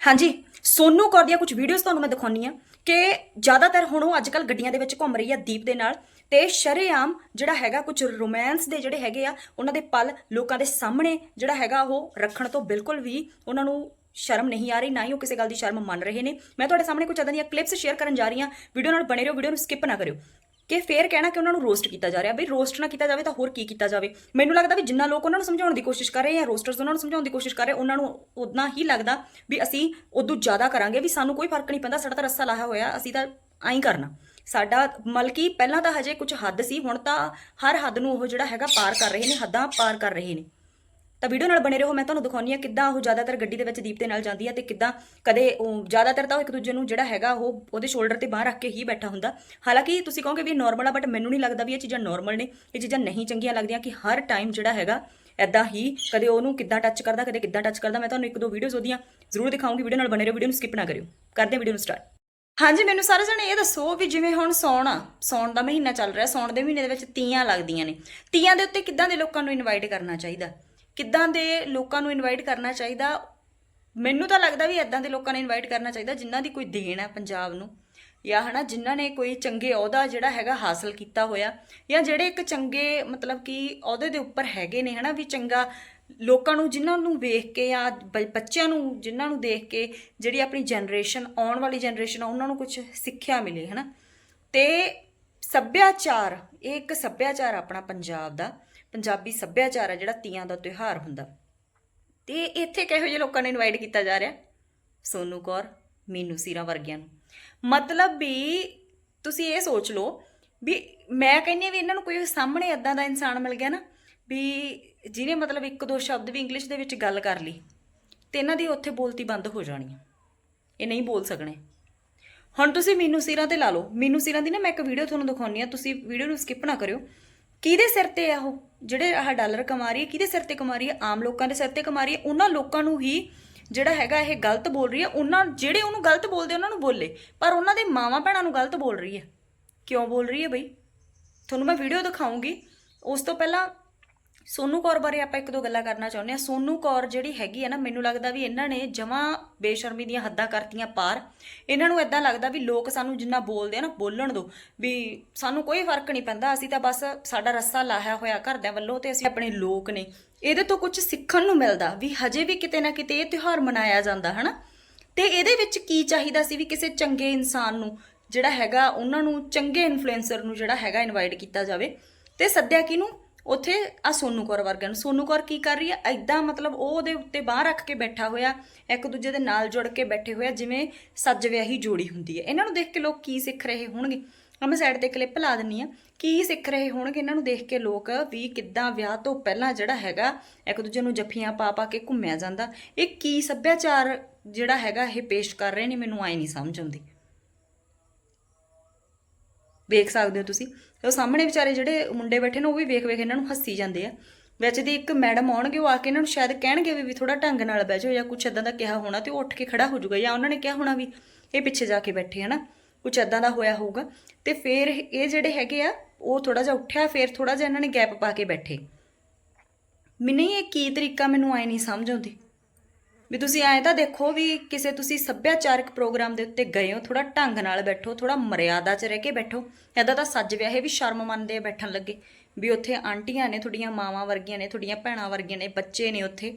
ਹਾਂਜੀ, ਸੋਨੂ ਕੌਰ ਦੀਆਂ ਕੁਝ ਵੀਡੀਓਜ਼ ਤੁਹਾਨੂੰ ਮੈਂ ਦਿਖਾਉਣੀ ਆ ਕਿ ਜ਼ਿਆਦਾਤਰ ਹੁਣ ਉਹ ਅੱਜਕੱਲ ਗੱਡੀਆਂ ਦੇ ਵਿੱਚ ਘੁੰਮ ਰਹੀ ਆ ਦੀਪ ਦੇ ਨਾਲ ਤੇ ਸ਼ਰੇਆਮ ਜਿਹੜਾ ਹੈਗਾ ਕੁਝ ਰੋਮਾਂਸ ਦੇ ਜਿਹੜੇ ਹੈਗੇ ਆ, ਉਹਨਾਂ ਦੇ ਪਲ ਲੋਕਾਂ ਦੇ ਸਾਹਮਣੇ ਜਿਹੜਾ ਹੈਗਾ ਉਹ ਰੱਖਣ ਤੋਂ ਬਿਲਕੁਲ ਵੀ ਉਹਨਾਂ ਨੂੰ ਸ਼ਰਮ ਨਹੀਂ ਆ ਰਹੀ, ਨਾ ਹੀ ਉਹ ਕਿਸੇ ਗੱਲ ਦੀ ਸ਼ਰਮ ਮੰਨ ਰਹੇ ਨੇ। ਮੈਂ ਤੁਹਾਡੇ ਸਾਹਮਣੇ ਕੁਝ ਇਦਾਂ ਦੀਆਂ ਕਲਿੱਪਸ ਸ਼ੇਅਰ ਕਰਨ ਜਾ ਰਹੀ ਹਾਂ। ਵੀਡੀਓ ਨਾਲ ਬਣੇ ਰਹੋ ਵੀਡੀਓ ਨੂੰ ਸਕਿਪ ਨਾ ਕਰਿਓ। ਕਿ ਫੇਰ ਕਹਿਣਾ ਕਿ ਉਹਨਾਂ ਨੂੰ ਰੋਸਟ ਕੀਤਾ ਜਾ ਰਿਹਾ, ਬਈ ਰੋਸਟ ਨਾ ਕੀਤਾ ਜਾਵੇ ਤਾਂ ਹੋਰ ਕੀ ਕੀਤਾ ਜਾਵੇ? ਮੈਨੂੰ ਲੱਗਦਾ ਵੀ ਜਿੰਨਾ ਲੋਕ ਉਹਨਾਂ ਨੂੰ ਸਮਝਾਉਣ ਦੀ ਕੋਸ਼ਿਸ਼ ਕਰ ਰਹੇ ਜਾਂ ਰੋਸਟਰਸ ਉਹਨਾਂ ਨੂੰ ਸਮਝਾਉਣ ਦੀ ਕੋਸ਼ਿਸ਼ ਕਰ ਰਹੇ, ਉਹਨਾਂ ਨੂੰ ਉਦਾਂ ਹੀ ਲੱਗਦਾ ਵੀ ਅਸੀਂ ਉਦੋਂ ਜ਼ਿਆਦਾ ਕਰਾਂਗੇ ਵੀ ਸਾਨੂੰ ਕੋਈ ਫ਼ਰਕ ਨਹੀਂ ਪੈਂਦਾ, ਸਾਡਾ ਤਾਂ ਰੱਸਾ ਲਾਇਆ ਹੋਇਆ, ਅਸੀਂ ਤਾਂ ਐਂ ਕਰਨਾ। ਸਾਡਾ ਮਲਕੀ ਪਹਿਲਾਂ ਤਾਂ ਹਜੇ ਕੁਝ ਹੱਦ ਸੀ, ਹੁਣ ਤਾਂ ਹਰ ਹੱਦ ਨੂੰ ਉਹ ਜਿਹੜਾ ਹੈਗਾ ਪਾਰ ਕਰ ਰਹੇ ਨੇ, ਹੱਦਾਂ ਪਾਰ ਕਰ ਰਹੇ ਨੇ। ਤਾਂ ਵੀਡੀਓ ਨਾਲ ਬਣੇ ਰਹੋ, ਮੈਂ ਤੁਹਾਨੂੰ ਦਿਖਾਉਣੀ ਆ ਕਿੱਦਾਂ ਉਹ ਜ਼ਿਆਦਾਤਰ ਗੱਡੀ ਦੇ ਵਿੱਚ ਦੀਪ ਦੇ ਨਾਲ ਜਾਂਦੀ ਆ ਤੇ ਕਿੱਦਾਂ ਕਦੇ ਉਹ ਜ਼ਿਆਦਾਤਰ ਤਾਂ ਉਹ ਇੱਕ ਦੂਜੇ ਨੂੰ ਜਿਹੜਾ ਹੈਗਾ ਉਹ ਉਹਦੇ ਸ਼ੋਲਡਰ ਤੇ ਬਾਹਰ ਰੱਖ ਕੇ ਹੀ ਬੈਠਾ ਹੁੰਦਾ। ਹਾਲਾਂਕਿ ਤੁਸੀਂ ਕਹੋਗੇ ਵੀ ਇਹ ਨਾਰਮਲ ਆ ਬਟ ਮੈਨੂੰ ਨਹੀਂ ਲੱਗਦਾ ਵੀ ਇਹ ਚੀਜ਼ਾਂ ਨਾਰਮਲ ਨੇ। ਇਹ ਚੀਜ਼ਾਂ ਨਹੀਂ ਚੰਗੀਆਂ ਲੱਗਦੀਆਂ ਕਿ ਹਰ ਟਾਈਮ ਜਿਹੜਾ ਹੈਗਾ ਐਦਾਂ ਹੀ ਕਦੇ ਉਹਨੂੰ ਕਿੱਦਾਂ ਟੱਚ ਕਰਦਾ, ਕਦੇ ਕਿੱਦਾਂ ਟੱਚ ਕਰਦਾ। ਮੈਂ ਤੁਹਾਨੂੰ ਇੱਕ ਦੋ ਵੀਡੀਓਜ਼ ਉਹਦੀਆਂ ਜ਼ਰੂਰ ਦਿਖਾਉਂਗੀ ਵੀਡੀਓ ਨਾਲ ਬਣੇ ਰਹੋ ਵੀਡੀਓ ਨੂੰ ਸਕਿਪ ਨਾ ਕਰਿਓ। ਕਰਦੇ ਹਾਂ ਵੀਡੀਓ ਨੂੰ ਸਟਾਰਟ ਹਾਂਜੀ, ਮੈਨੂੰ ਸਾਰੇ ਜਣੇ ਇਹ ਦੱਸੋ ਵੀ ਜਿਵੇਂ ਹੁਣ ਸੌਣ ਆ, ਸੌਣ ਦਾ ਮਹੀਨਾ ਚੱਲ ਰਿਹਾ, ਸੌਣ ਦੇ ਮਹੀਨੇ ਦੇ ਵਿੱਚ ਤੀਆਂ ਲੱਗਦੀਆਂ ਨੇ। ਤੀਆਂ ਦੇ ਉੱਤੇ ਕਿੱਦਾਂ ਦੇ ਲੋਕਾਂ ਨੂੰ ਇਨਵਾਈਟ ਕਰਨਾ ਚਾਹੀਦਾ? ਕਿੱਦਾਂ ਦੇ ਲੋਕਾਂ ਨੂੰ ਇਨਵਾਈਟ ਕਰਨਾ ਚਾਹੀਦਾ? ਮੈਨੂੰ ਤਾਂ ਲੱਗਦਾ ਵੀ ਇਦਾਂ ਦੇ ਲੋਕਾਂ ਨੇ ਇਨਵਾਈਟ ਕਰਨਾ ਚਾਹੀਦਾ, ਜਿਨ੍ਹਾਂ ਦੀ ਕੋਈ ਦੇਣ ਹੈ ਪੰਜਾਬ ਨੂੰ, ਜਾਂ ਹਨਾ ਜਿਨ੍ਹਾਂ ਨੇ ਕੋਈ ਚੰਗੇ ਅਹੁਦਾ ਜਿਹੜਾ ਹੈਗਾ ਹਾਸਲ ਕੀਤਾ ਹੋਇਆ, ਜਾਂ ਜਿਹੜੇ ਇੱਕ ਚੰਗੇ ਮਤਲਬ ਕਿ ਅਹੁਦੇ ਦੇ ਉੱਪਰ ਹੈਗੇ ਨੇ ਹਨਾ ਵੀ ਚੰਗਾ ਲੋਕਾਂ ਨੂੰ, ਜਿਨ੍ਹਾਂ ਨੂੰ ਵੇਖ ਕੇ ਜਾਂ ਬੱਚਿਆਂ ਨੂੰ, ਜਿਨ੍ਹਾਂ ਨੂੰ ਦੇਖ ਕੇ ਜਿਹੜੀ ਆਪਣੀ ਜਨਰੇਸ਼ਨ ਆਉਣ ਵਾਲੀ ਜਨਰੇਸ਼ਨ ਆ, ਉਹਨਾਂ ਨੂੰ ਕੁਝ ਸਿੱਖਿਆ ਮਿਲੇ ਹਨਾ। ਤੇ ਸੱਭਿਆਚਾਰ, ਇਹ ਇੱਕ ਸੱਭਿਆਚਾਰ ਆਪਣਾ ਪੰਜਾਬ ਦਾ, ਪੰਜਾਬੀ ਸੱਭਿਆਚਾਰ ਆ ਜਿਹੜਾ ਤੀਆਂ ਦਾ ਤਿਉਹਾਰ ਹੁੰਦਾ। ਤੇ ਇੱਥੇ ਕਿਹੋ ਜਿਹੇ ਲੋਕਾਂ ਨੇ ਇਨਵਾਈਟ ਕੀਤਾ ਜਾ ਰਿਹਾ? ਸੋਨੂ ਕੌਰ, ਮੀਨੂ ਸੀਰਾ ਵਰਗਿਆਂ ਨੂੰ। ਮਤਲਬ ਵੀ ਤੁਸੀਂ ਇਹ ਸੋਚ ਲਓ ਵੀ ਮੈਂ ਕਹਿੰਦੀ ਹਾਂ ਵੀ ਇਹਨਾਂ ਨੂੰ ਕੋਈ ਸਾਹਮਣੇ ਇਦਾਂ ਦਾ ਇਨਸਾਨ ਮਿਲ ਗਿਆ ਨਾ ਵੀ ਜਿਹਨੇ ਮਤਲਬ ਇੱਕ ਦੋ ਸ਼ਬਦ ਵੀ ਇੰਗਲਿਸ਼ ਦੇ ਵਿੱਚ ਗੱਲ ਕਰ ਲਈ ਤੇ ਇਹਨਾਂ ਦੀ ਉੱਥੇ ਬੋਲਤੀ ਬੰਦ ਹੋ ਜਾਣੀ ਇਹ ਨਹੀਂ ਬੋਲ ਸਕਣੇ। ਹੁਣ ਤੁਸੀਂ ਮੀਨੂ ਸਿਰਾਂ ਤੇ ਲਾ ਲਓ। ਮੀਨੂ ਸਿਰਾਂ ਦੀ ਨਾ ਮੈਂ ਇੱਕ ਵੀਡੀਓ ਤੁਹਾਨੂੰ ਦਿਖਾਉਣੀ ਆ। ਤੁਸੀਂ ਵੀਡੀਓ ਨੂੰ ਸਕਿਪ ਨਾ ਕਰਿਓ। ਕਿਹਦੇ ਸਿਰ ਤੇ ਆ ਉਹ? ਜਿਹੜੇ ਆਹ ਡਾਲਰ ਕਮਾ ਰਹੀ ਹੈ, ਕਿਹਦੇ ਸਿਰ ਤੇ ਕਮਾ ਰਹੀ ਹੈ? ਆਮ ਲੋਕਾਂ ਦੇ ਸਿਰ ਤੇ ਕਮਾ ਰਹੀ ਹੈ। ਉਹਨਾਂ ਲੋਕਾਂ ਨੂੰ ਹੀ ਜਿਹੜਾ ਹੈਗਾ ਇਹ ਗਲਤ ਬੋਲ ਰਹੀ ਹੈ। ਉਹਨਾਂ, ਜਿਹੜੇ ਉਹਨੂੰ ਗਲਤ ਬੋਲਦੇ ਉਹਨਾਂ ਨੂੰ ਬੋਲੇ। ਪਰ ਉਹਨਾਂ ਦੇ ਮਾਵਾਂ ਭੈਣਾਂ ਨੂੰ ਗਲਤ ਬੋਲ ਰਹੀ ਹੈ। ਕਿਉਂ ਬੋਲ ਰਹੀ ਹੈ ਬਈ? ਤੁਹਾਨੂੰ ਮੈਂ ਵੀਡੀਓ ਦਿਖਾਉਂਗੀ। ਉਸ ਤੋਂ ਪਹਿਲਾਂ ਸੋਨੂ ਕੌਰ ਬਾਰੇ ਆਪਾਂ ਇੱਕ ਦੋ ਗੱਲਾਂ ਕਰਨਾ ਚਾਹੁੰਦੇ ਆ ਸੋਨੂ ਕੌਰ ਜਿਹੜੀ ਹੈਗੀ ਹੈ ਨਾ, ਮੈਨੂੰ ਲੱਗਦਾ ਵੀ ਇਹਨਾਂ ਨੇ ਜਮਾਂ ਬੇਸ਼ਰਮੀ ਦੀਆਂ ਹੱਦਾਂ ਕਰਤੀਆਂ ਪਾਰ। ਇਹਨਾਂ ਨੂੰ ਇਦਾਂ ਲੱਗਦਾ ਵੀ ਲੋਕ ਸਾਨੂੰ ਜਿੰਨਾ ਬੋਲਦੇ ਆ ਨਾ, ਬੋਲਣ ਦੋ। ਵੀ ਸਾਨੂੰ ਕੋਈ ਫ਼ਰਕ ਨਹੀਂ ਪੈਂਦਾ, ਅਸੀਂ ਤਾਂ ਬਸ ਸਾਡਾ ਰੱਸਾ ਲਾਹਿਆ ਹੋਇਆ ਘਰਦਿਆਂ ਵੱਲੋਂ ਤੇ ਅਸੀਂ ਆਪਣੇ ਲੋਕ ਨੇ। ਇਹਦੇ ਤੋਂ ਕੁਝ ਸਿੱਖਣ ਨੂੰ ਮਿਲਦਾ ਵੀ ਹਜੇ ਵੀ ਕਿਤੇ ਨਾ ਕਿਤੇ ਇਹ ਤਿਉਹਾਰ ਮਨਾਇਆ ਜਾਂਦਾ, ਹਨਾ? ਤੇ ਇਹਦੇ ਵਿੱਚ ਕੀ ਚਾਹੀਦਾ ਸੀ ਵੀ ਕਿਸੇ ਚੰਗੇ ਇਨਸਾਨ ਨੂੰ, ਜਿਹੜਾ ਹੈਗਾ, ਉਹਨਾਂ ਨੂੰ ਚੰਗੇ ਇਨਫਲੂਐਂਸਰ ਨੂੰ ਜਿਹੜਾ ਹੈਗਾ ਇਨਵਾਈਟ ਕੀਤਾ ਜਾਵੇ? ਤੇ ਸੱਦਿਆ ਕਿਹਨੂੰ? ਉੱਥੇ ਆ ਸੋਨੂ ਕੌਰ ਵਰਗਿਆਂ ਨੂੰ। ਸੋਨੂ ਕੌਰ ਕੀ ਕਰ ਰਹੀ ਹੈ? ਐਦਾਂ ਮਤਲਬ ਉਹ ਉਹਦੇ ਉੱਤੇ ਬਾਹ ਰੱਖ ਕੇ ਬੈਠਾ ਹੋਇਆ, ਇੱਕ ਦੂਜੇ ਦੇ ਨਾਲ ਜੁੜ ਕੇ ਬੈਠੇ ਹੋਇਆ ਜਿਵੇਂ ਸੱਜ ਵਿਆਹੀ ਜੋੜੀ ਹੁੰਦੀ ਹੈ। ਇਹਨਾਂ ਨੂੰ ਦੇਖ ਕੇ ਲੋਕ ਕੀ ਸਿੱਖ ਰਹੇ ਹੋਣਗੇ? ਆ ਮੈਂ ਸਾਈਡ ਤੇ ਕਲਿੱਪ ਲਾ ਦਿੰਨੀ ਆ। ਕੀ ਸਿੱਖ ਰਹੇ ਹੋਣਗੇ? ਇਹਨਾਂ ਨੂੰ ਦੇਖ ਕੇ ਲੋਕ ਵੀ ਕਿੱਦਾਂ ਵਿਆਹ ਤੋਂ ਪਹਿਲਾਂ ਜਿਹੜਾ ਹੈਗਾ, ਇੱਕ ਦੂਜੇ ਨੂੰ ਜੱਫੀਆਂ ਪਾ ਪਾ ਕੇ ਘੁੰਮਿਆ ਜਾਂਦਾ। ਇਹ ਕੀ ਸੱਭਿਆਚਾਰ ਜਿਹੜਾ ਹੈਗਾ, ਇਹ ਪੇਸ਼ ਕਰ ਰਹੇ ਨੇ? ਮੈਨੂੰ ਆਈ ਨਹੀਂ ਸਮਝ ਆਉਂਦੀ। ਵੇਖ ਸਕਦੇ ਹੋ ਤੁਸੀਂ। ਉਹ ਸਾਹਮਣੇ ਵਿਚਾਰੇ ਜਿਹੜੇ ਮੁੰਡੇ ਬੈਠੇ ਨੇ, ਉਹ ਵੀ ਵੇਖ ਵੇਖ ਇਹਨਾਂ ਨੂੰ ਹੱਸੀ ਜਾਂਦੇ ਆ। ਵਿੱਚ ਦੀ ਇੱਕ ਮੈਡਮ ਆਉਣਗੇ, ਉਹ ਆ ਕੇ ਇਹਨਾਂ ਨੂੰ ਸ਼ਾਇਦ ਕਹਿਣਗੇ ਵੀ ਵੀ ਥੋੜਾ ਢੰਗ ਨਾਲ ਬਹਿ ਜਾਓ ਜਾਂ ਕੁਛ ਇਦਾਂ ਦਾ ਕਿਹਾ ਹੋਣਾ ਤੇ ਉਹ ਉੱਠ ਕੇ ਖੜਾ ਹੋ ਜਾਊਗਾ ਜਾਂ ਉਹਨਾਂ ਨੇ ਕਿਹਾ ਹੋਣਾ ਵੀ, ਇਹ ਪਿੱਛੇ ਜਾ ਕੇ ਬੈਠੇ ਹਨਾ, ਕੁਛ ਇਦਾਂ ਦਾ ਹੋਇਆ ਹੋਊਗਾ। ਤੇ ਫਿਰ ਇਹ ਜਿਹੜੇ ਹੈਗੇ ਆ, ਉਹ ਥੋੜਾ ਜਿਹਾ ਉੱਠਿਆ, ਫਿਰ ਥੋੜਾ ਜਿਹਾ ਇਹਨਾਂ ਨੇ ਗੈਪ ਪਾ ਕੇ ਬੈਠੇ। ਮੈਨੂੰ ਇਹ ਕੀ ਤਰੀਕਾ ਮੈਨੂੰ ਆਏ ਨਹੀਂ ਸਮਝ ਆਉਂਦੀ। ਵੀ ਤੁਸੀਂ ਐਂ ਤਾਂ ਦੇਖੋ ਵੀ ਕਿਸੇ ਤੁਸੀਂ ਸੱਭਿਆਚਾਰਕ ਪ੍ਰੋਗਰਾਮ ਦੇ ਉੱਤੇ ਗਏ ਹੋ ਥੋੜਾ ਢੰਗ ਨਾਲ ਬੈਠੋ ਥੋੜਾ ਮਰਿਆਦਾ 'ਚ ਰਹਿ ਕੇ ਬੈਠੋ। ਐਦਾਂ ਤਾਂ ਸੱਜ ਵਿਆਹੇ ਵੀ ਸ਼ਰਮ ਮੰਨਦੇ ਆ ਬੈਠਣ ਲੱਗੇ ਵੀ ਉੱਥੇ ਆਂਟੀਆਂ ਨੇ, ਤੁਹਾਡੀਆਂ ਮਾਵਾਂ ਵਰਗੀਆਂ ਨੇ, ਤੁਹਾਡੀਆਂ ਭੈਣਾਂ ਵਰਗੀਆਂ ਨੇ, ਬੱਚੇ ਨੇ ਉੱਥੇ।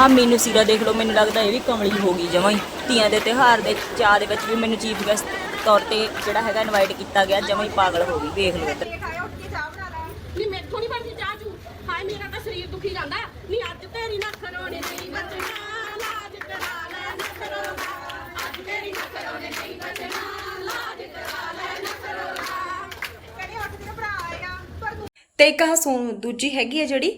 ਆ ਮੈਨੂੰ ਸੀਰਾ ਦੇਖ ਲਓ, ਮੈਨੂੰ ਲੱਗਦਾ ਇਹ ਵੀ ਕਮਲੀ ਹੋ ਗਈ ਜਮਾਂ ਹੀ। ਧੀਆਂ ਦੇ ਤਿਉਹਾਰ ਦੇ ਚਾਹ ਦੇ ਵਿੱਚ ਵੀ ਮੈਨੂੰ ਚੀਫ ਗੈਸਟ ਤੌਰ ਤੇ ਜਿਹੜਾ ਹੈਗਾ ਇਨਵਾਈਟ ਕੀਤਾ ਗਿਆ ਜਮਾਂ ਹੀ ਪਾਗਲ ਹੋ ਗਈ ਵੇਖ ਲਓ। ਇੱਧਰ ਨਹੀਂ ਮੈਥੋਂ ਨਹੀਂ ਬਣਦੀ ਚਾਹ ਚੂ। ਹਾਏ ਮੇਰਾ ਤਾਂ ਸਰੀਰ ਦੁਖੀ ਜਾਂਦਾ ਨਹੀਂ ਅੱਜ ਤੇਰੀ ਨਾ ਖਰੋਣੇ ਨਹੀਂ ਬਚਣਾ ਲਾਜ ਕਰਾ ਲੈ ਨਾ ਕਰੋਨਾ ਅੱਜ ਤੇਰੀ ਨਾ ਖਰੋਣੇ ਨਹੀਂ ਬਚਣਾ ਲਾਜ ਕਰਾ ਲੈ ਨਾ ਕਰੋਨਾ ਕਿਹੜੇ ਉੱਠ ਕੇ ਭਰਾ ਆਏਗਾ ਪਰ ਤੂੰ ਤੇ ਇੱਕ ਆਹ ਸੋ ਦੂਜੀ ਹੈਗੀ ਹੈ ਜਿਹੜੀ?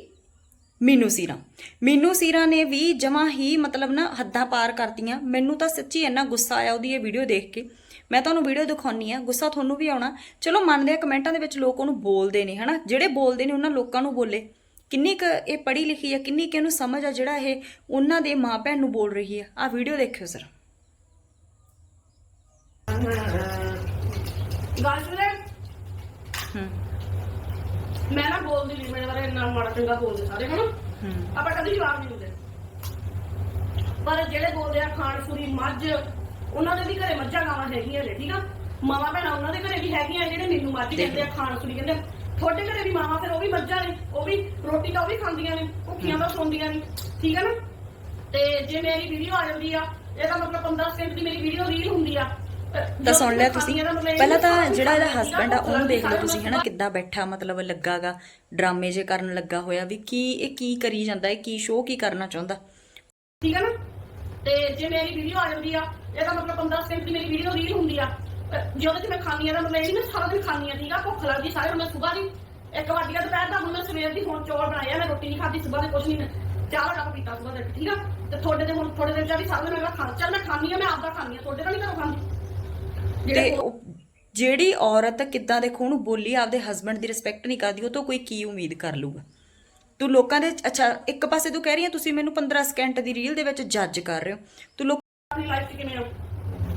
ਮੀਨੂ ਸੀਰਾ। ਮੀਨੂ ਸੀਰਾ ਨੇ ਵੀ ਜਮਾ ਹੀ ਮਤਲਬ ਨਾ ਹੱਦਾਂ ਪਾਰ ਕਰਤੀਆਂ। ਮੈਨੂੰ ਤਾਂ ਸੱਚੀ ਇੰਨਾ ਗੁੱਸਾ ਆਇਆ ਉਹਦੀ ਇਹ ਵੀਡੀਓ ਦੇਖ ਕੇ। ਮੈਂ ਤੁਹਾਨੂੰ ਵੀਡੀਓ ਦਿਖਾਉਣੀ ਆ ਗੁੱਸਾ ਤੁਹਾਨੂੰ ਵੀ ਆਉਣਾ। ਚਲੋ ਮੰਨਦੇ ਆ ਕਮੈਂਟਾਂ ਦੇ ਵਿੱਚ ਲੋਕ ਉਹਨੂੰ ਬੋਲਦੇ ਨੇ ਹਨਾ? ਜਿਹੜੇ ਬੋਲਦੇ ਨੇ ਉਹਨਾਂ ਲੋਕਾਂ ਨੂੰ ਬੋਲੇ। ਕਿੰਨੀ ਕੁ ਇਹ ਪੜ੍ਹੀ ਲਿਖੀ ਆ ਕਿੰਨੀ ਕੁ ਇਹਨੂੰ ਸਮਝ ਆ ਜਿਹੜਾ ਇਹ ਉਹਨਾਂ ਦੇ ਮਾਂ ਭੈਣ ਨੂੰ ਬੋਲ ਰਹੀ ਆ। ਆ ਵੀਡੀਓ ਦੇਖਿਓ ਸਰ ਗੱਲ ਸੁਣ। ਹੂੰ। ਮੈਂ ਨਾ ਬੋਲਦੀ ਨਹੀਂ ਮੇਰੇ ਬਾਰੇ ਇੰਨਾ ਮਾੜਾ ਚੰਗਾ ਬੋਲਦੇ ਸਾਰੇ ਹਨਾ? ਆਪਾਂ ਕਦੀ ਜਵਾਬ ਨਹੀਂ ਦਿੰਦੇ। ਪਰ ਜਿਹੜੇ ਬੋਲਦੇ ਆ ਖਾਨਸੂਰੀ ਮੱਝ ਉਹਨਾਂ ਦੇ ਵੀ ਘਰੇ ਮੱਝਾਂ ਗਾਵਾਂ ਹੈਗੀਆਂ ਨੇ ਠੀਕ ਆ? ਮਾਵਾਂ ਭੈਣਾਂ ਉਹਨਾਂ ਦੇ ਘਰੇ ਵੀ ਹੈਗੀਆਂ ਜਿਹੜੇ ਮੈਨੂੰ ਮੱਝ ਕਹਿੰਦੇ ਆ ਖਾਨਸੂਰੀ ਕਹਿੰਦੇ ਆ। ਤੁਹਾਡੇ ਘਰੇ ਵੀ ਮਾਵਾਂ ਫਿਰ ਉਹ ਵੀ ਮੱਝਾਂ ਨੇ ਉਹ ਵੀ ਰੋਟੀ ਤਾਂ ਉਹ ਵੀ ਖਾਂਦੀਆਂ ਨੇ ਭੁੱਖੀਆਂ ਤਾਂ ਸੌਂਦੀਆਂ ਨੇ ਠੀਕ ਆ ਨਾ? ਤੇ ਜੇ ਮੇਰੀ ਵੀਡੀਓ ਆ ਜਾਂਦੀ ਆ ਇਹਦਾ ਮਤਲਬ 15 ਸਕਿੰਟ ਦੀ ਮੇਰੀ ਵੀਡੀਓ ਰੀਲ ਹੁੰਦੀ ਆ ਤਾਂ ਸੁਣ ਲਿਆ ਤੁਸੀਂ। ਪਹਿਲਾਂ ਤਾਂ ਜਿਹੜਾ ਇਹਦਾ ਹਸਬੰਡ ਆ, ਉਹਨੂੰ ਦੇਖ ਲਓ ਤੁਸੀਂ, ਹਨਾ, ਕਿੱਦਾਂ ਬੈਠਾ, ਮਤਲਬ ਲੱਗਾਗਾ, ਡਰਾਮੇ ਜੇ ਕਰਨ ਲੱਗਾ ਹੋਇਆ, ਵੀ ਕੀ, ਇਹ ਕੀ ਕਰੀ ਜਾਂਦਾ ਹੈ ਕੀ ਸ਼ੋਅ ਕੀ ਕਰਨਾ ਚਾਹੁੰਦਾ? ਠੀਕ ਹੈ ਨਾ? ਤੇ ਜੇ ਮੇਰੀ ਵੀਡੀਓ ਆ ਜਾਂਦੀ ਆ, ਇਹਦਾ ਮਤਲਬ 15 ਸਕਿੰਟ ਦੀ ਮੇਰੀ ਵੀਡੀਓ ਰੀਲ ਹੁੰਦੀ ਆ। ਅਹ ਜੇ ਮੈਂ ਖਾਣੀ ਆ ਤਾਂ ਮਤਲਬ ਇਹ ਮੈਂ ਸਾਰਾ ਦਿਨ ਖਾਣੀ ਆ, ਠੀਕ ਆ? ਭੁੱਖ ਲੱਗਦੀ ਸਾਰੇ ਮੈਂ ਸਵੇਰ ਦੀ ਇੱਕ ਵਾਰ ਦੀ ਦੁਪਹਿਰ ਦਾ, ਹੁਣ ਮੈਂ ਸਵੇਰ ਦੀ ਹੁਣ ਚੌਲ ਬਣਾਇਆ ਮੈਂ ਰੋਟੀ ਨਹੀਂ ਖਾਧੀ ਸਵੇਰ ਦੇ ਕੁਛ ਨਹੀਂ ਚਾਹ ਕੱਪ ਪੀਤਾ ਸਵੇਰ ਦੇ, ਠੀਕ ਆ? ਤੇ ਤੁਹਾਡੇ ਦੇ ਹੁਣ ਥੋੜੇ ਦਿਨ ਚਾਹ ਵੀ ਸਾਰਾ ਦਿਨ ਮੈਂ ਖਾ, ਚੱਲ ਮੈਂ ਖਾਣੀ ਆ, ਮੈਂ ਆਪਦਾ ਖਾਣੀ ਆ, ਤੁਹਾਡੇ ਦਾ ਨਹੀਂ ਘਰੋਂ ਖਾਂਦੀ। ਤੇ ਜਿਹੜੀ ਔਰਤ ਕਿੱਦਾਂ ਦੇਖੋ ਉਹਨੂੰ ਬੋਲੀ ਆਪਦੇ ਹਸਬੰਡ ਦੀ ਰਿਸਪੈਕਟ ਨਹੀਂ ਕਰਦੀ ਉਹ ਤੋਂ ਕੋਈ ਕੀ ਉਮੀਦ ਕਰ ਲੂਗਾ ਤੂੰ ਲੋਕਾਂ ਦੇ ਅੱਛਾ ਇੱਕ ਪਾਸੇ ਤੂੰ ਕਹਿ ਰਹੀ ਹੈ ਤੁਸੀਂ ਮੈਨੂੰ 15 ਸਕਿੰਟ ਦੀ ਰੀਲ ਦੇ ਵਿੱਚ ਜੱਜ ਕਰ ਰਹੇ ਹੋ। ਤੂੰ ਲੋਕ ਆਪਣੀ ਲਾਈਫ ਕਿਵੇਂ ਹੋ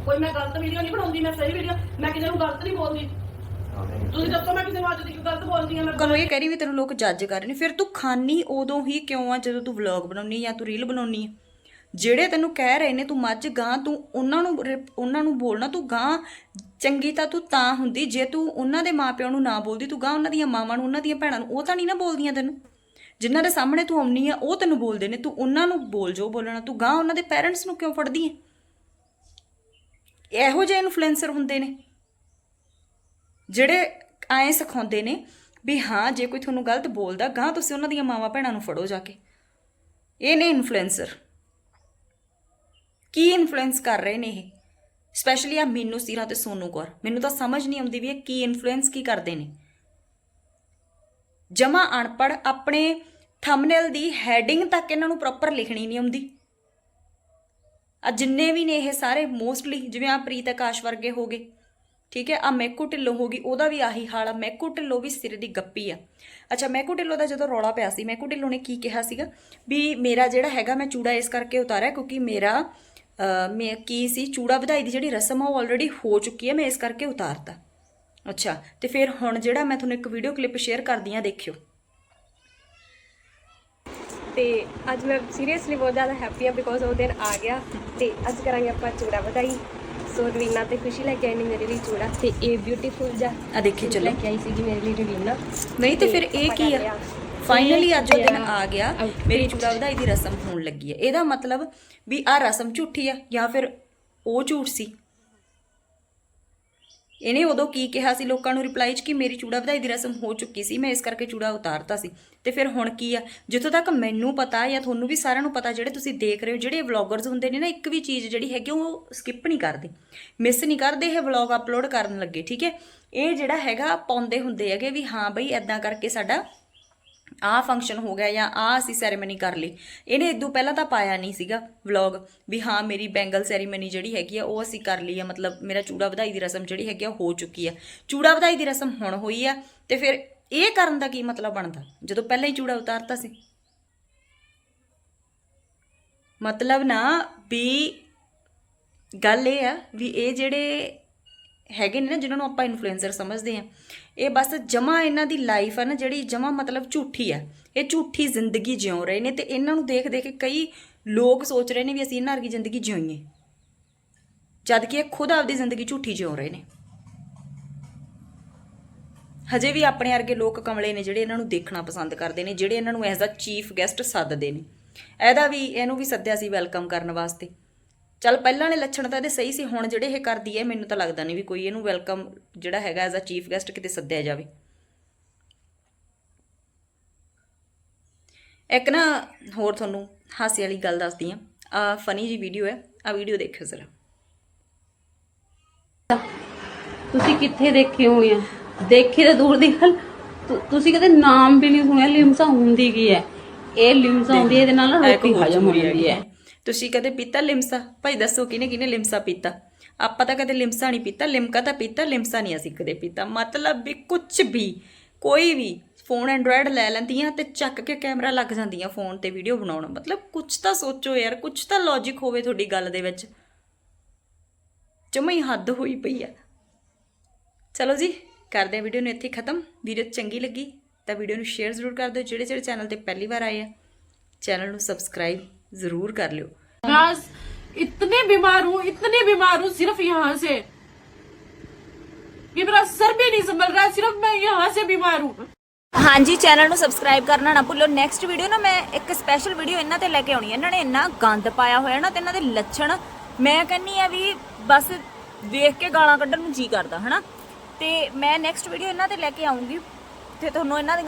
ਕੋਈ ਮੈਂ ਗਲਤ ਵੀਡੀਓ ਨਹੀਂ ਬਣਾਉਂਦੀ ਮੈਂ ਸਹੀ ਵੀਡੀਓ ਮੈਂ ਕਿਸੇ ਨੂੰ ਗਲਤ ਨਹੀਂ ਬੋਲਦੀ। ਤੁਸੀਂ ਦੱਸੋ ਮੈਂ ਕਿਸੇ ਨੂੰ ਅੱਜ ਦੀ ਗਲਤ ਬੋਲਦੀ ਆ ਮੈਂ ਇਹ ਕਹਿ ਰਹੀ ਵੀ ਤੈਨੂੰ ਲੋਕ ਜੱਜ ਕਰ ਰਹੇ ਨੇ। ਫਿਰ ਤੂੰ ਖਾਨੀ ਉਦੋਂ ਹੀ ਕਿਉਂ ਆ ਜਦੋਂ ਤੂੰ ਵਲੌਗ ਬਣਾਉਣੀ ਜਾਂ ਤੂੰ ਰੀਲ ਬਣਾਉਣੀ ਹੈ ਜਿਹੜੇ ਤੈਨੂੰ ਕਹਿ ਰਹੇ ਨੇ ਤੂੰ ਮੱਝ ਗਾਂ, ਤੂੰ ਉਹਨਾਂ ਨੂੰ ਉਹਨਾਂ ਨੂੰ ਬੋਲਣਾ ਤੂੰ ਗਾਂ ਚੰਗੀ ਤਾਂ ਤੂੰ ਤਾਂ ਹੁੰਦੀ, ਜੇ ਤੂੰ ਉਹਨਾਂ ਦੇ ਮਾਪਿਆਂ ਨੂੰ ਨਾ ਬੋਲਦੀ, ਤੂੰ ਗਾਂ ਉਹਨਾਂ ਦੀਆਂ ਮਾਵਾਂ ਨੂੰ, ਉਹਨਾਂ ਦੀਆਂ ਭੈਣਾਂ ਨੂੰ, ਉਹ ਤਾਂ ਨਹੀਂ ਨਾ ਬੋਲਦੀਆਂ ਤੈਨੂੰ। ਜਿਨ੍ਹਾਂ ਦੇ ਸਾਹਮਣੇ ਤੂੰ ਆਉਣੀ ਆ, ਉਹ ਤੈਨੂੰ ਬੋਲਦੇ ਨੇ, ਤੂੰ ਉਹਨਾਂ ਨੂੰ ਬੋਲ ਜੋ ਬੋਲਣਾ, ਤੂੰ ਗਾਂ ਉਹਨਾਂ ਦੇ ਪੇਰੈਂਟਸ ਨੂੰ ਕਿਉਂ ਫੜਦੀ ਹੈ ਇਹੋ ਜਿਹੇ ਇਨਫਲੂਐਂਸਰ ਹੁੰਦੇ ਨੇ, ਜਿਹੜੇ ਐਂ ਸਿਖਾਉਂਦੇ ਨੇ ਵੀ ਹਾਂ, ਜੇ ਕੋਈ ਤੁਹਾਨੂੰ ਗਲਤ ਬੋਲਦਾ, ਗਾਂ ਤੁਸੀਂ ਉਹਨਾਂ ਦੀਆਂ ਮਾਵਾਂ ਭੈਣਾਂ ਨੂੰ ਫੜੋ ਜਾ ਕੇ। ਇਹ ਨੇ ਇਨਫਲੂਐਂਸਰ ਕੀ ਇਨਫਲੂਐਂਸ ਕਰ ਰਹੇ ਨੇ ਇਹ? ਸਪੈਸ਼ਲੀ ਆ ਮੀਨੂ ਸੀਰਾ ਤੇ ਸੋਨੂ ਕੌਰ। ਮੈਨੂੰ ਤਾਂ ਸਮਝ ਨਹੀਂ ਆਉਂਦੀ ਵੀ ਇਹ ਕੀ ਇਨਫਲੂਐਂਸ ਕੀ ਕਰਦੇ ਨੇ। ਜਮਾ ਅਨਪੜ ਆਪਣੇ ਥੰਬਨੇਲ ਦੀ ਹੈਡਿੰਗ ਤੱਕ ਇਹਨਾਂ ਨੂੰ ਪ੍ਰੋਪਰ ਲਿਖਣੀ ਨਹੀਂ ਆਉਂਦੀ। ਆ ਜਿੰਨੇ ਵੀ ਨੇ ਇਹ ਸਾਰੇ ਮੋਸਟਲੀ ਜਿਵੇਂ ਆ ਪ੍ਰੀਤ ਆਕਾਸ਼ ਵਰਗੇ ਹੋ ਗਏ। ਠੀਕ ਹੈ, ਆ ਮੈਕੂ ਢਿੱਲੋਂ ਹੋ ਗਈ, ਉਹਦਾ ਵੀ ਆਹੀ ਹਾਲ ਆ। ਮੈਕੂ ਢਿੱਲੋਂ ਵੀ ਸਿਰ ਦੀ ਗੱਪੀ ਆ। ਅੱਛਾ, ਮੈਕੂ ਢਿੱਲੋਂ ਦਾ ਜਦੋਂ ਰੌਲਾ ਪਿਆ ਸੀ, ਮੈਕੂ ਢਿੱਲੋਂ ਨੇ ਕੀ ਕਿਹਾ ਸੀਗਾ? ਵੀ ਮੇਰਾ ਜਿਹੜਾ ਹੈਗਾ, ਮੈਂ ਚੂੜਾ ਇਸ ਕਰਕੇ ਉਤਾਰਿਆ ਕਿਉਂਕਿ ਮੇਰਾ ਮੈਂ ਕੀ ਸੀ? ਚੂੜਾ ਵਧਾਈ ਦੀ ਜਿਹੜੀ ਰਸਮ ਆ ਉਹ ਆਲਰੇਡੀ ਹੋ ਚੁੱਕੀ ਹੈ ਮੈਂ ਇਸ ਕਰਕੇ ਉਤਾਰਤਾ। ਅੱਛਾ ਤੇ ਫਿਰ ਹੁਣ ਜਿਹੜਾ ਮੈਂ ਤੁਹਾਨੂੰ ਇੱਕ ਵੀਡੀਓ ਕਲਿੱਪ ਸ਼ੇਅਰ ਕਰਦੀ ਆ ਦੇਖਿਓ। ਤੇ ਅੱਜ ਮੈਂ ਸੀਰੀਅਸਲੀ ਬਹੁਤ ਜ਼ਿਆਦਾ ਹੈਪੀ ਆ ਬਿਕੋਜ਼ ਉਹ ਦਿਨ ਆ ਗਿਆ ਤੇ ਅੱਜ ਕਰਾਂਗੇ ਆਪਾਂ ਚੂੜਾ ਵਧਾਈ। ਸੋ ਰਵੀਨਾ ਤੇ ਖੁਸ਼ੀ ਲੈ ਕੇ ਆਈ ਨੇ ਮੇਰੇ ਲਈ ਚੂੜਾ ਤੇ ਇਹ ਬਿਊਟੀਫੁਲ ਜਾ ਆ ਦੇਖੀ ਚੱਲੋ। ਲੈ ਕੇ ਆਈ ਸੀਗੀ ਮੇਰੇ ਲਈ ਰਵੀਨਾ। ਨਹੀਂ ਤੇ ਫਿਰ ਇਹ ਕੀ ਆ? ਫਾਈਨਲੀ ਅੱਜ ਉਹ ਦਿਨ ਆ ਗਿਆ। ਮੇਰੀ ਚੂੜਾ ਵਧਾਈ ਦੀ ਰਸਮ ਹੋਣ ਲੱਗੀ ਹੈ। ਇਹਦਾ ਮਤਲਬ ਵੀ ਆ ਰਸਮ ਝੂਠੀ ਆ ਜਾਂ ਫਿਰ ਉਹ ਝੂਠ ਸੀ? ਇਹਨੇ ਉਦੋਂ ਕੀ ਕਿਹਾ ਸੀ ਲੋਕਾਂ ਨੂੰ ਰਿਪਲਾਈ 'ਚ ਕਿ ਮੇਰੀ ਚੂੜਾ ਵਧਾਈ ਦੀ ਰਸਮ ਹੋ ਚੁੱਕੀ ਸੀ ਮੈਂ ਇਸ ਕਰਕੇ ਚੂੜਾ ਉਤਾਰਤਾ ਸੀ। ਤੇ ਫਿਰ ਹੁਣ ਕੀ ਆ? ਜਿੱਥੋਂ ਤੱਕ ਮੈਨੂੰ ਪਤਾ ਜਾਂ ਤੁਹਾਨੂੰ ਵੀ ਸਾਰਿਆਂ ਨੂੰ ਪਤਾ ਜਿਹੜੇ ਤੁਸੀਂ ਦੇਖ ਰਹੇ ਹੋ ਜਿਹੜੇ ਵਲੌਗਰਸ ਹੁੰਦੇ ਨੇ ਨਾ ਇੱਕ ਵੀ ਚੀਜ਼ ਜਿਹੜੀ ਹੈਗੀ ਉਹ ਸਕਿਪ ਨਹੀਂ ਕਰਦੇ। ਮਿਸ ਨਹੀਂ ਕਰਦੇ ਇਹ ਵਲੌਗ ਅਪਲੋਡ ਕਰਨ ਲੱਗੇ ਠੀਕ ਹੈ? ਇਹ ਜਿਹੜਾ ਹੈਗਾ ਪਾਉਂਦੇ ਹੁੰਦੇ ਹੈਗੇ ਵੀ ਹਾਂ ਬਈ ਐਦਾਂ ਕਰਕੇ ਸਾਡਾ ਆਹ ਫੰਕਸ਼ਨ ਹੋ ਗਿਆ ਜਾਂ ਆਹ ਅਸੀਂ ਸੈਰੇਮਨੀ ਕਰ ਲਈ। ਇਹਨੇ ਇਦੋਂ ਪਹਿਲਾਂ ਤਾਂ ਪਾਇਆ ਨਹੀਂ ਸੀਗਾ ਵਲੌਗ ਵੀ ਹਾਂ, ਮੇਰੀ ਬੈਂਗਲ ਸੈਰੇਮਨੀ ਜਿਹੜੀ ਹੈਗੀ ਆ, ਉਹ ਅਸੀਂ ਕਰ ਲਈ ਆ। ਮਤਲਬ ਮੇਰਾ ਚੂੜਾ ਵਧਾਈ ਦੀ ਰਸਮ ਜਿਹੜੀ ਹੈਗੀ ਆ, ਉਹ ਹੋ ਚੁੱਕੀ ਆ। ਚੂੜਾ ਵਧਾਈ ਦੀ ਰਸਮ ਹੁਣ ਹੋਈ ਆ ਤੇ ਫਿਰ ਇਹ ਕਰਨ ਦਾ ਕੀ ਮਤਲਬ ਬਣਦਾ? ਜਦੋਂ ਪਹਿਲਾਂ ਹੀ ਚੂੜਾ ਉਤਾਰਤਾ ਸੀ। ਮਤਲਬ ਨਾ ਵੀ ਗੱਲ ਇਹ ਆ ਵੀ ਇਹ ਜਿਹੜੇ ਹੈਗੇ ਨੇ ਨਾ ਜਿਨ੍ਹਾਂ ਨੂੰ ਆਪਾਂ ਇਨਫਲੂਐਂਸਰ ਸਮਝਦੇ ਆ ਇਹ ਬਸ ਜਮਾ ਇਹਨਾਂ ਦੀ ਲਾਈਫ ਆ ਨਾ, ਜਿਹੜੀ ਜਮਾ ਮਤਲਬ ਝੂਠੀ ਹੈ ਇਹ ਝੂਠੀ ਜ਼ਿੰਦਗੀ ਜਿਉ ਰਹੇ ਨੇ ਤੇ ਇਹਨਾਂ ਨੂੰ ਦੇਖ ਦੇਖ ਕੇ ਕਈ ਲੋਕ ਸੋਚ ਰਹੇ ਨੇ ਵੀ ਅਸੀਂ ਇਹਨਾਂ ਵਰਗੀ ਜ਼ਿੰਦਗੀ ਜਿਉਈਏ। ਜਦ ਕਿ ਇਹ ਖੁਦ ਆਪਦੀ ਜ਼ਿੰਦਗੀ ਝੂਠੀ ਜਿਉ ਰਹੇ ਨੇ। ਹਜੇ ਵੀ ਆਪਣੇ ਵਰਗੇ ਲੋਕ ਕਮਲੇ ਨੇ ਜਿਹੜੇ ਇਹਨਾਂ ਨੂੰ ਦੇਖਣਾ ਪਸੰਦ ਕਰਦੇ ਨੇ, ਜਿਹੜੇ ਇਹਨਾਂ ਨੂੰ ਐਜ਼ ਅ ਚੀਫ ਗੈਸਟ ਸੱਦਦੇ ਨੇ। ਇਹਦਾ ਵੀ, ਇਹਨੂੰ ਵੀ ਸੱਦਿਆ ਸੀ ਵੈਲਕਮ ਕਰਨ ਵਾਸਤੇ। ਚੱਲ ਪਹਿਲਾਂ ਵਾਲੇ ਲੱਛਣ ਤਾਂ ਇਹਦੇ ਸਹੀ ਸੀ ਹੁਣ ਜਿਹੜੇ ਇਹ ਕਰਦੀ ਹੈ ਮੈਨੂੰ ਤਾਂ ਲੱਗਦਾ ਨਹੀਂ ਵੀ ਕੋਈ ਇਹਨੂੰ ਵੈਲਕਮ ਜਿਹੜਾ ਹੈਗਾ ਐਜ਼ ਅ ਚੀਫ ਗੈਸਟ ਕਿਤੇ ਸੱਦਿਆ ਜਾਵੇ। ਇੱਕ ਨਾ ਹੋਰ ਤੁਹਾਨੂੰ ਹਾਸੇ ਵਾਲੀ ਗੱਲ ਦੱਸਦੀ ਆ। ਆ ਫਨੀ ਜੀ ਵੀਡੀਓ ਹੈ ਆ ਵੀਡੀਓ ਦੇਖਿਓ ਜ਼ਰਾ। ਤੁਸੀਂ ਕਿੱਥੇ ਦੇਖੇ ਹੋਣੇ ਆ? ਦੇਖੇ ਤਾਂ ਦੂਰ ਦੀ ਗੱਲ। ਤੁਸੀਂ ਕਦੇ ਨਾਮ ਵੀ ਨਹੀਂ ਸੁਣਿਆ ਲਿਮਸਾ ਹੁੰਦੀ ਕੀ ਹੈ ਇਹ ਲਿਮਸਾ ਹੁੰਦੀ ਹੈ ਇਹਦੇ ਨਾਲ ਰੋਟੀ ਹਜਮ ਹੋ ਜਾਂਦੀ ਹੈ। ਤੁਸੀਂ ਕਦੇ ਪੀਤਾ ਲਿਮਸਾ? ਭਾਈ ਦੱਸੋ ਕਿਨੇ ਕਿਨੇ ਲਿਮਸਾ ਪੀਤਾ? ਆਪਾਂ ਤਾਂ ਕਦੇ ਲਿਮਸਾ ਨਹੀਂ ਪੀਤਾ, ਲਿਮਕਾ ਤਾਂ ਪੀਤਾ, ਲਿਮਸਾ ਨਹੀਂ ਅਸੀਂ ਕਦੇ ਪੀਤਾ। ਮਤਲਬ ਵੀ ਕੁਝ ਵੀ, ਕੋਈ ਵੀ ਫੋਨ ਐਂਡਰੋਇਡ ਲੈ ਲੈਂਦੀਆਂ ਤੇ ਚੱਕ ਕੇ ਕੈਮਰਾ ਲੱਗ ਜਾਂਦੀਆਂ ਫੋਨ ਤੇ ਵੀਡੀਓ ਬਣਾਉਣ। ਮਤਲਬ ਕੁਝ ਤਾਂ ਸੋਚੋ ਯਾਰ ਕੁਝ ਤਾਂ ਲੌਜੀਕ ਹੋਵੇ ਤੁਹਾਡੀ ਗੱਲ ਦੇ ਵਿੱਚ। ਜਮਾ ਹੱਦ ਹੋਈ ਪਈ ਆ। ਚਲੋ ਜੀ, ਕਰਦੇ ਆ ਵੀਡੀਓ ਨੂੰ ਇੱਥੇ ਖਤਮ। ਵੀਡੀਓ ਚੰਗੀ ਲੱਗੀ ਤਾਂ ਵੀਡੀਓ ਨੂੰ ਸ਼ੇਅਰ ਜ਼ਰੂਰ ਕਰ ਦਿਓ, ਜਿਹੜੇ ਜਿਹੜੇ ਚੈਨਲ ਤੇ ਪਹਿਲੀ ਵਾਰ ਆਏ ਆ, ਚੈਨਲ ਨੂੰ ਸਬਸਕ੍ਰਾਈਬ ਜ਼ਰੂਰ ਕਰ ਲਿਓ बस इतने बीमार हूँ इतने बीमार हूँ सिर्फ यहाँ से ये मेरा सर भी नहीं संभल रहा सिर्फ मैं यहाँ से बीमार हूँ ਹਾਂਜੀ ਚੈਨਲ ਨੂੰ ਸਬਸਕ੍ਰਾਈਬ ਕਰਨਾ ਨਾ ਭੁੱਲੋ ਨੈਕਸਟ ਵੀਡੀਓ ਨਾ ਮੈਂ ਇੱਕ ਸਪੈਸ਼ਲ ਵੀਡੀਓ ਇਹਨਾਂ ਤੇ ਲੈ ਕੇ ਆਉਣੀ ਹੈ ਇਹਨਾਂ ਨੇ ਇੰਨਾ ਗੰਦ ਪਾਇਆ ਹੋਇਆ ਨਾ ਤੇ ਇਹਨਾਂ ਦੇ ਲੱਛਣ ਮੈਂ ਕਹਿੰਨੀ ਆ ਵੀ ਬਸ ਵੇਖ ਕੇ ਗਾਲਾਂ ਕੱਢਣ ਨੂੰ ਜੀ ਕਰਦਾ ਹਨਾ ਤੇ ਮੈਂ ਨੈਕਸਟ ਵੀਡੀਓ ਇਹਨਾਂ ਤੇ ਲੈ ਕੇ ਆਉਂਗੀ ਤੇ ਤੁਹਾਨੂੰ ਇਹਨਾਂ ਦੀਆਂ